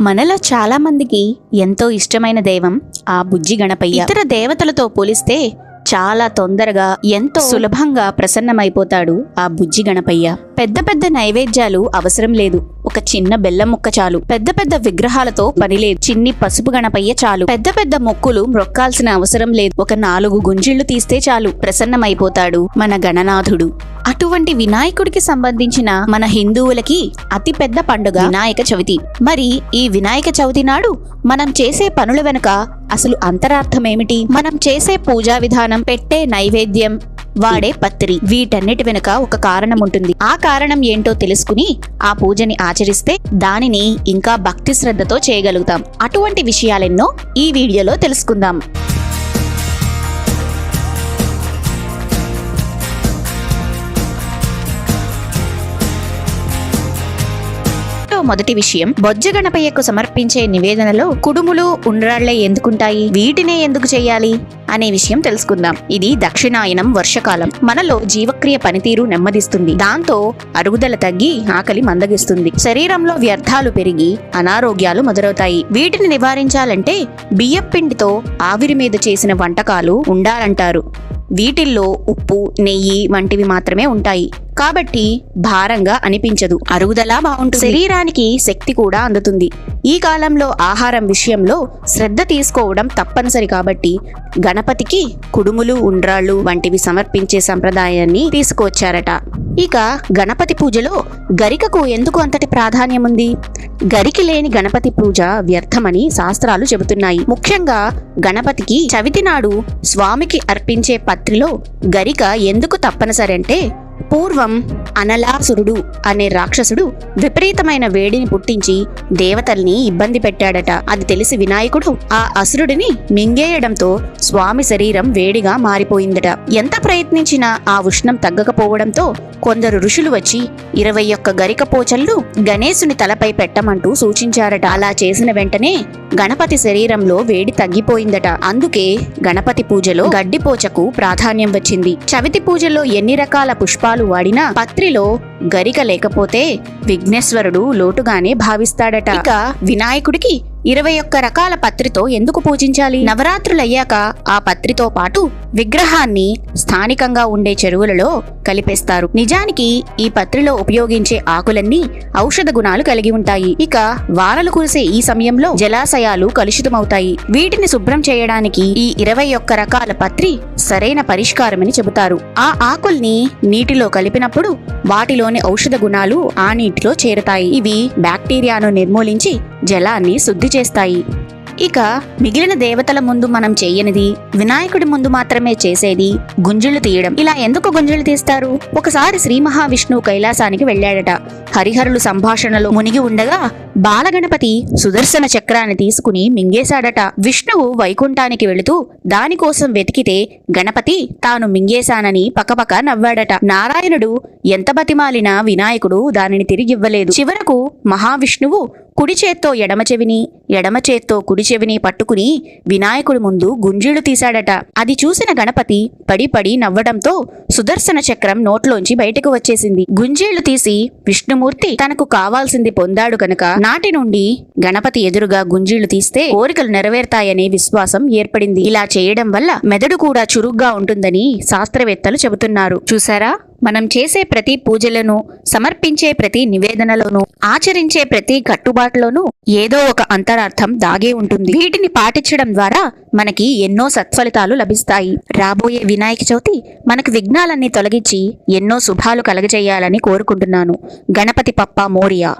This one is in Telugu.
మనలో చాలా మందికి ఎంతో ఇష్టమైన దైవం ఆ బుజ్జి గణపయ్య. ఇతర దేవతలతో పోలిస్తే చాలా తొందరగా ఎంతో సులభంగా ప్రసన్నమైపోతాడు ఆ బుజ్జి గణపయ్య. పెద్ద పెద్ద నైవేద్యాలు అవసరం లేదు. ఒక చిన్న బెల్లం ముక్క చాలు. పెద్ద పెద్ద విగ్రహాలతో పనిలేదు చిన్ని పసుపు గణపయ్య చాలు. పెద్ద పెద్ద మొక్కులు మొక్కాల్సిన అవసరం లేదు. ఒక నాలుగు గుంజిళ్ళు తీస్తే చాలు. ప్రసన్నమైపోతాడు మన గణనాథుడు. అటువంటి వినాయకుడికి సంబంధించిన మన హిందువులకి అతిపెద్ద పండుగ వినాయక చవితి. మరి ఈ వినాయక చవితి నాడు మనం చేసే పనుల వెనుక అసలు అంతరార్థమేమిటి? మనం చేసే పూజా విధానం పెట్టే నైవేద్యం వాడే పత్రి. వీటన్నిటి వెనుక ఒక కారణం ఉంటుంది. ఆ కారణం ఏంటో తెలుసుకుని ఆ పూజని ఆచరిస్తే దానిని ఇంకా భక్తి శ్రద్ధతో చేయగలుగుతాం. అటువంటి విషయాలెన్నో ఈ వీడియోలో తెలుసుకుందాం. మొదటి విషయం. బొజ్జ గణపయ్యకు సమర్పించే నివేదనలో కుడుములు ఉండ్రాళ్ళే ఎందుకుంటాయి? వీటినే ఎందుకు చేయాలి? అనే విషయం తెలుసుకుందాం. ఇది దక్షిణాయనం వర్షకాలం. మనలో జీవక్రియ పనితీరు నెమ్మదిస్తుంది. దాంతో అరుగుదల తగ్గి ఆకలి మందగిస్తుంది. శరీరంలో వ్యర్థాలు పెరిగి అనారోగ్యాలు మొదలవుతాయి. వీటిని నివారించాలంటే బియ్యపిండితో ఆవిరి మీద చేసిన వంటకాలు ఉండాలంటారు. వీటిల్లో ఉప్పు నెయ్యి వంటివి మాత్రమే ఉంటాయి. కాబట్టి భారంగా అనిపించదు. అరుగుదల బాగుంటుంది. శరీరానికి శక్తి కూడా అందుతుంది. ఈ కాలంలో ఆహారం విషయంలో శ్రద్ధ తీసుకోవడం తప్పనిసరి కాబట్టి గణపతికి కుడుములు ఉండ్రాళ్ళు వంటివి సమర్పించే సంప్రదాయాన్ని తీసుకువచ్చారట. ఇక గణపతి పూజలో గరికకు ఎందుకు అంతటి ప్రాధాన్యం ఉంది? గరికి లేని గణపతి పూజ వ్యర్థమని శాస్త్రాలు చెబుతున్నాయి. ముఖ్యంగా గణపతికి చవితి నాడు స్వామికి అర్పించే పత్రిలో గరిక ఎందుకు తప్పనిసరి అంటే పూర్వం అనలాసురుడు అనే రాక్షసుడు విపరీతమైన వేడిని పుట్టించి దేవతల్ని ఇబ్బంది పెట్టాడట. అది తెలిసి వినాయకుడు ఆ అసురుడిని మింగేయడంతో స్వామి శరీరం వేడిగా మారిపోయిందట. ఎంత ప్రయత్నించినా ఆ ఉష్ణం తగ్గకపోవడంతో కొందరు ఋషులు వచ్చి ఇరవై ఒక్క గరిక పోచళ్ళు గణేశుని తలపై పెట్టమంటూ సూచించారట. అలా చేసిన వెంటనే గణపతి శరీరంలో వేడి తగ్గిపోయిందట. అందుకే గణపతి పూజలో గడ్డిపోచకు ప్రాధాన్యం వచ్చింది. చవితి పూజలో ఎన్ని రకాల పుష్పాలు వాడినా పత్రిలో గరిక లేకపోతే విఘ్నేశ్వరుడు లోటుగానే భావిస్తాడట. ఇక వినాయకుడికి ఇరవై ఒక్క రకాల పత్రితో ఎందుకు పూజించాలి? నవరాత్రులయ్యాక ఆ పత్రితో పాటు విగ్రహాన్ని స్థానికంగా ఉండే చెరువులలో కలిపేస్తారు. నిజానికి ఈ పత్రిలో ఉపయోగించే ఆకులన్నీ ఔషధ గుణాలు కలిగి ఉంటాయి. ఇక వానలు కురిసే ఈ సమయంలో జలాశయాలు కలుషితమవుతాయి. వీటిని శుభ్రం చేయడానికి ఈ ఇరవై ఒక్క రకాల పత్రి సరైన పరిష్కారమని చెబుతారు. ఆ ఆకుల్ని నీటిలో కలిపినప్పుడు వాటిలోని ఔషధ గుణాలు ఆ నీటిలో చేరుతాయి. ఇవి బ్యాక్టీరియాను నిర్మూలించి జలాన్ని శుద్ధి చేస్తాయి. ఇక మిగిలిన దేవతల ముందు మనం చేయనిది వినాయకుడి ముందు మాత్రమే చేసేది గుంజులు తీయడం. ఇలా ఎందుకు గుంజులు తీస్తారు? ఒకసారి శ్రీ మహావిష్ణువు కైలాసానికి వెళ్ళాడట. హరిహరులు సంభాషణలో మునిగి ఉండగా బాలగణపతి సుదర్శన చక్రాన్ని తీసుకుని మింగేశాడట. విష్ణువు వైకుంఠానికి వెళుతూ దానికోసం వెతికితే గణపతి తాను మింగేశానని పకపక నవ్వాడట. నారాయణుడు ఎంత బతిమాలినా వినాయకుడు దానిని తిరిగివ్వలేదు. చివరకు మహావిష్ణువు కుడి చేత్తో ఎడమ చెవిని ఎడమ చేత్తో కుడి చెవిని పట్టుకుని వినాయకుడి ముందు గుంజీళ్ళు తీశాడట. అది చూసిన గణపతి పడి పడి నవ్వడంతో సుదర్శన చక్రం నోట్లోంచి బయటకు వచ్చేసింది. గుంజీళ్ళు తీసి విష్ణుమూర్తి తనకు కావాల్సింది పొందాడు కనుక నాటి నుండి గణపతి ఎదురుగా గుంజీళ్ళు తీస్తే కోరికలు నెరవేరుతాయనే విశ్వాసం ఏర్పడింది. ఇలా చేయడం వల్ల మెదడు కూడా చురుగ్గా ఉంటుందని శాస్త్రవేత్తలు చెబుతున్నారు. చూసారా మనం చేసే ప్రతి పూజలను సమర్పించే ప్రతి నివేదనలోనూ ఆచరించే ప్రతి కట్టుబాటు కట్టుబాటులోనూ ఏదో ఒక అంతరార్థం దాగే ఉంటుంది. వీటిని పాటించడం ద్వారా మనకి ఎన్నో సత్ఫలితాలు లభిస్తాయి. రాబోయే వినాయక చవితి మనకు విఘ్నాలన్నీ తొలగించి ఎన్నో శుభాలు కలగజేయాలని కోరుకుంటున్నాను. గణపతి పప్ప మోరియా.